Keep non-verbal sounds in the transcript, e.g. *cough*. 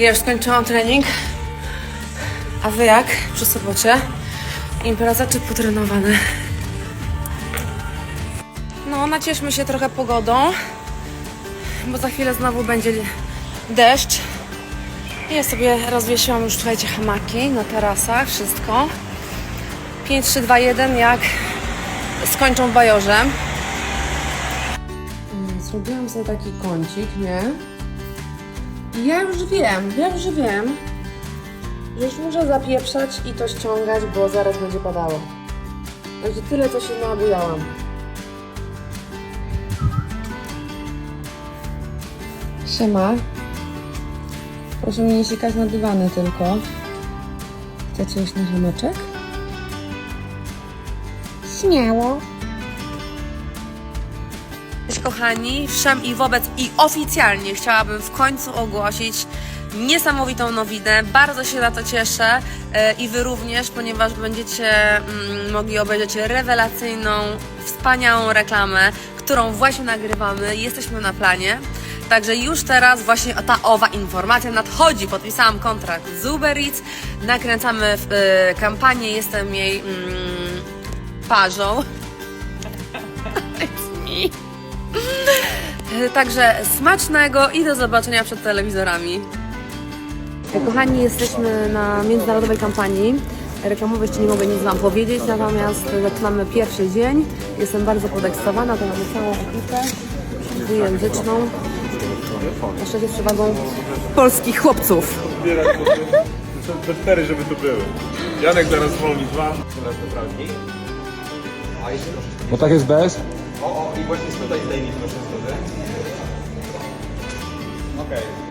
Ja już skończyłam trening. A wy jak przy sobocie? Impreza czy potrenowane? No, nacieszmy się trochę pogodą, bo za chwilę znowu będzie deszcz. Ja sobie rozwiesiłam już, słuchajcie, hamaki na tarasach, wszystko. 5, 3, 2, 1, jak skończą w bajorze. Zrobiłam sobie taki kącik, nie? Ja już wiem, ja już wiem, że już muszę zapieprzać i to ściągać, bo zaraz będzie padało. Będzie tyle, co się nabujałam. Siema. Proszę mnie nie sikać na dywany tylko. Chcecie iść na hameczek? Śmiało. Kochani, wszem i wobec i oficjalnie chciałabym w końcu ogłosić niesamowitą nowinę. Bardzo się na to cieszę e, i Wy również, ponieważ będziecie mm, mogli obejrzeć rewelacyjną, wspaniałą reklamę, którą właśnie nagrywamy. Jesteśmy na planie. Także już teraz właśnie ta owa informacja nadchodzi. Podpisałam kontrakt z Uber Eats, nakręcamy e, kampanię, jestem jej mm, parzą. *laughs* It's me. *laughs* Także smacznego i do zobaczenia przed telewizorami. Kochani, jesteśmy na międzynarodowej kampanii. Reklamowej jeszcze nie mogę nic Wam powiedzieć, natomiast zaczynamy pierwszy dzień. Jestem bardzo podekscytowana, to mamy całą ekipę dwujęzyczną. Jeszcze z przewagą polskich chłopców. Są te cztery, żeby tu były. Janek zaraz zwolni dwa. Bo tak jest bez? O, o, i właśnie tutaj zdejmij proszę sobie. Okej.